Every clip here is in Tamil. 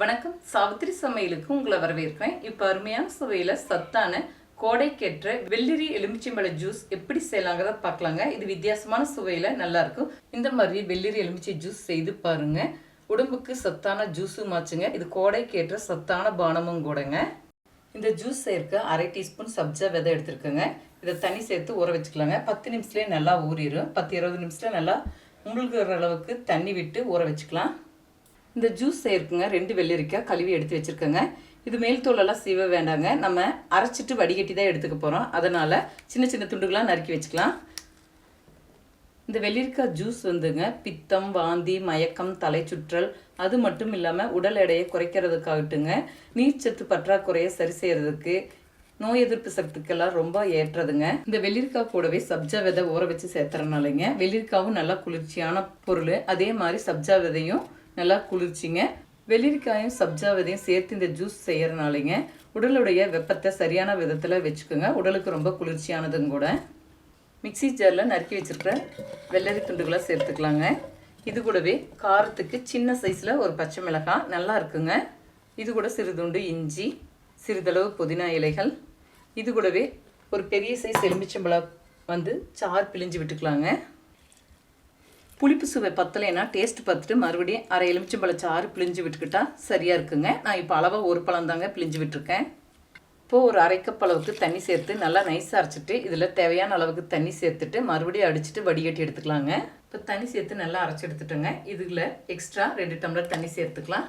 வணக்கம். சாவித்திரி சமையலுக்கு உங்களை வரவேற்கிறேன். இப்போ அருமையான சுவையில் சத்தான கோடைக்கேற்ற வெள்ளரி எலுமிச்சம்பழ ஜூஸ் எப்படி செய்யலாங்கிறத பார்க்கலாங்க. இது வித்தியாசமான சுவையில் நல்லாயிருக்கும் இந்த மாதிரி வெள்ளரி எலுமிச்சை ஜூஸ் செய்து பாருங்கள் உடம்புக்கு சத்தான ஜூஸும் ஆச்சுங்க. இது கோடைக்கேற்ற சத்தான பானமும் கூடங்க. இந்த ஜூஸ் சேர்க்க அரை டீஸ்பூன் சப்ஜா விதை எடுத்துருக்கோங்க. இதை தண்ணி சேர்த்து ஊற வச்சுக்கலாங்க. பத்து நிமிஷத்துலேயே நல்லா ஊறிடும் பத்து இருபது நிமிஷத்தில் நல்லா முழுகிற அளவுக்கு தண்ணி விட்டு ஊற வச்சுக்கலாம். இந்த ஜூஸ் செய்யறதுக்குங்க ரெண்டு வெள்ளரிக்காய் கழுவி எடுத்து வச்சுருக்கேங்க. இது மேல் தோலெல்லாம் சீவ வேண்டாங்க. நம்ம அரைச்சிட்டு வடிகட்டி தான் எடுத்துக்க போகிறோம் அதனால் சின்ன சின்ன துண்டுகளாக நறுக்கி வச்சுக்கலாம். இந்த வெள்ளரிக்காய் ஜூஸ் வந்துங்க. பித்தம் வாந்தி மயக்கம் தலை சுற்றல் அது மட்டும் இல்லாமல் உடல் எடையை குறைக்கிறதுக்காகட்டுங்க. நீர்ச்சத்து பற்றாக்குறையை சரி செய்கிறதுக்கு நோய் எதிர்ப்பு சக்திக்கெல்லாம் ரொம்ப ஏற்றதுங்க. இந்த வெள்ளரிக்காய் கூடவே சப்ஜா விதை ஊற வச்சு சேர்த்துறனாலங்க வெள்ளரிக்காவும் நல்லா குளிர்ச்சியான பொருள். அதே மாதிரி சப்ஜா விதையும் நல்லா குளிர்ச்சிங்க. வெள்ளரிக்காயும் சப்ஜாவதையும் சேர்த்து இந்த ஜூஸ் செய்கிறனாலேங்க உடலுடைய வெப்பத்தை சரியான விதத்தில் வச்சுக்கோங்க. உடலுக்கு ரொம்ப குளிர்ச்சியானதும் கூட. மிக்ஸி ஜாரில் நறுக்கி வச்சுருக்கிற வெள்ளரி துண்டுகளாக சேர்த்துக்கலாங்க. இது கூடவே காரத்துக்கு சின்ன சைஸில் ஒரு பச்சை மிளகாய் நல்லா இருக்குங்க. இது கூட சிறிதுண்டு இஞ்சி சிறிதளவு புதினா இலைகள். இது கூடவே ஒரு பெரிய சைஸ் எலுமிச்சம்பழம் வந்து சாறு பிழிஞ்சு விட்டுக்கலாங்க. புளிப்பு சுவை பத்தலைன்னா டேஸ்ட் பார்த்துட்டு மறுபடியும் அரை எலுமிச்சம்பழம் சாறு பிழிஞ்சு விட்டுக்கிட்டா சரியாக இருக்குங்க. நான் இப்போ அளவாக ஒரு பழம் தாங்க பிழிஞ்சு விட்டுருக்கேன். இப்போது ஒரு அரை கப் அளவுக்கு தண்ணி சேர்த்து நல்லா நைஸாக அரைச்சிட்டு இதில் தேவையான அளவுக்கு தண்ணி சேர்த்துட்டு மறுபடியும் அடிச்சுட்டு வடிகட்டி எடுத்துக்கலாங்க. இப்போ தண்ணி சேர்த்து நல்லா அரைச்சி எடுத்துட்டோங்க. இதில் எக்ஸ்ட்ரா ரெண்டு டம்ளர் தண்ணி சேர்த்துக்கலாம்.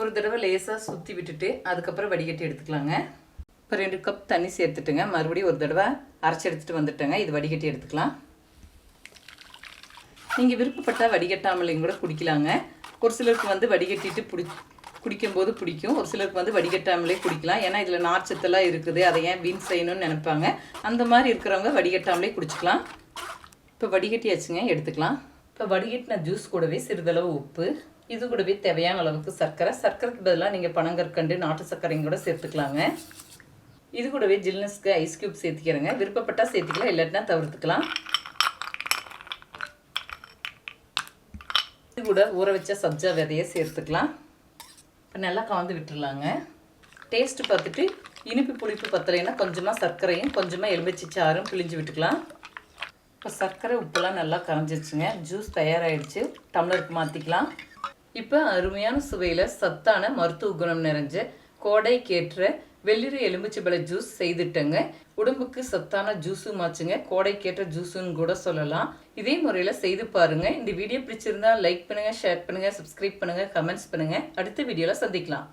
ஒரு தடவை லேசாக சுற்றி விட்டுட்டு அதுக்கப்புறம் வடிகட்டி எடுத்துக்கலாங்க. இப்போ ரெண்டு கப் தண்ணி சேர்த்துட்டுங்க. மறுபடியும் ஒரு தடவை அரைச்சி எடுத்துகிட்டு வந்துட்டேங்க. இது வடிகட்டி எடுத்துக்கலாம். நீங்கள் விருப்பப்பட்டால் வடிகட்டாமலையும் கூட குடிக்கலாங்க. ஒரு சிலருக்கு வந்து வடிகட்டிட்டு பிடி குடிக்கும்போது பிடிக்கும். ஒரு சிலருக்கு வந்து வடிகட்டாமலே குடிக்கலாம். ஏன்னா இதில் நார்ச்சத்தெல்லாம் இருக்குது. அதை ஏன் வீண் செய்யணும்னு நினைப்பாங்க. அந்த மாதிரி இருக்கிறவங்க வடிகட்டாமலே குடிச்சிக்கலாம். இப்போ வடிகட்டியாச்சுங்க எடுத்துக்கலாம். இப்போ வடிகட்டின ஜூஸ் கூடவே சிறிதளவு உப்பு. இது கூடவே தேவையான அளவுக்கு சர்க்கரை. சர்க்கரைக்கு பதிலாக நீங்கள் பனங்கற்கண்டு நாட்டு சர்க்கரையும் கூட சேர்த்துக்கலாங்க. இது கூடவே ஜில்னஸ்க்கு ஐஸ் க்யூப் சேர்த்துக்கிறேங்க. விருப்பப்பட்டால் சேர்த்துக்கலாம் இல்லாட்டினா தவிர்த்துக்கலாம். கூட ஊற வச்ச சப்ஜா விதையை சேர்த்துக்கலாம். இப்போ நல்லா கலந்து விட்டுடலாங்க டேஸ்ட்டு பார்த்துட்டு இனிப்பு புளிப்பு பத்தலைன்னா கொஞ்சமாக சர்க்கரையும் கொஞ்சமாக எலுமிச்சி சாரும் பிழிஞ்சு விட்டுக்கலாம். இப்போ சர்க்கரை உப்புலாம் நல்லா கரைஞ்சிருச்சுங்க. ஜூஸ் தயாராகிடுச்சு டம்ளருக்கு மாற்றிக்கலாம் இப்போ அருமையான சுவையில் சத்தான மருத்துவ குணம் நிறைஞ்ச கோடைக்கேற்ற வெள்ளிரை எலுமிச்சைப்பழ ஜூஸ் செய்துட்டேங்க. உடம்புக்கு சத்தான ஜூஸும் ஆச்சுங்க கோடைக்கேற்ற ஜூஸுன்னு கூட சொல்லலாம். இதே முறையில் செய்து பாருங்க. இந்த வீடியோ பிடிச்சிருந்தா லைக் பண்ணுங்க ஷேர் பண்ணுங்க சப்ஸ்கிரைப் பண்ணுங்க கமெண்ட்ஸ் பண்ணுங்க. அடுத்த வீடியோவில் சந்திக்கலாம்.